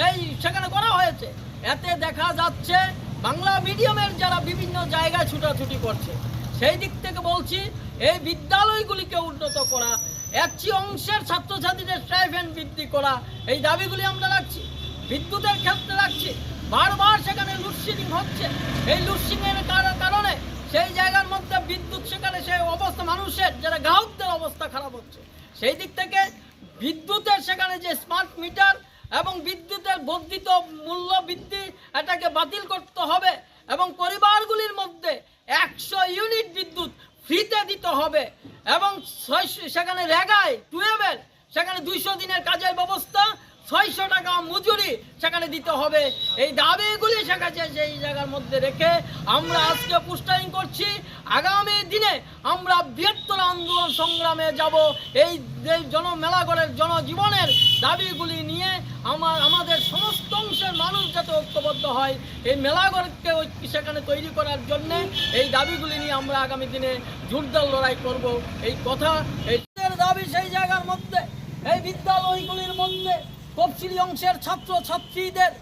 সেই সেখানে করা হয়েছে। এতে দেখা যাচ্ছে বাংলা মিডিয়ামের যারা বিভিন্ন জায়গায় ছুটাছুটি করছে, সেই দিক থেকে বলছি, এই বিদ্যালয়গুলিকে উন্নত করা একটি অংশের ছাত্রছাত্রীদের স্টাইফেন্ড বৃদ্ধি করা, এই দাবিগুলি আমরা রাখছি। বিদ্যুতের ক্ষেত্রে রাখছি। বারবার সেখানে লুডশেডিং হচ্ছে। এই লুডশেডিং এর কারণে সেই জায়গার মধ্যে বিদ্যুৎ, সেখানে সেই অবস্থা, মানুষের যারা গ্রাহকদের অবস্থা খারাপ হচ্ছে। সেই দিক থেকে বিদ্যুতের সেখানে যে স্মার্ট মিটার এবং বিদ্যুতের বর্ধিত মূল্য বৃদ্ধি এটাকে বাতিল করতে হবে এবং পরিবারগুলির মধ্যে একশো ইউনিট বিদ্যুৎ ফ্রিতে দিতে হবে এবং সেখানে রেগায় টুয়েলভের সেখানে দুইশো দিনের কাজের ব্যবস্থা, ছয়শো টাকা মজুরি সেখানে দিতে হবে। এই দাবিগুলি সেখানে সেই জায়গার মধ্যে রেখে আমরা আজকে পুস্টারিং করছি। আগামী দিনে আমরা বৃহত্তর আন্দোলন সংগ্রামে যাব। এই যে জনমেলাগড়ের জনজীবনের দাবিগুলি নিয়ে আমার, আমাদের সমস্ত অংশের মানুষ যাতে ঐক্যবদ্ধ হয়, এই ঐক্য সেখানে তৈরি করার জন্যে এই দাবিগুলি নিয়ে আমরা আগামী দিনে জোরদার লড়াই করব। এই কথা, এই দাবি সেই জায়গার মধ্যে, এই বিদ্যালয়গুলির মধ্যে তফসিলি অংশের ছাত্র ছাত্রীদের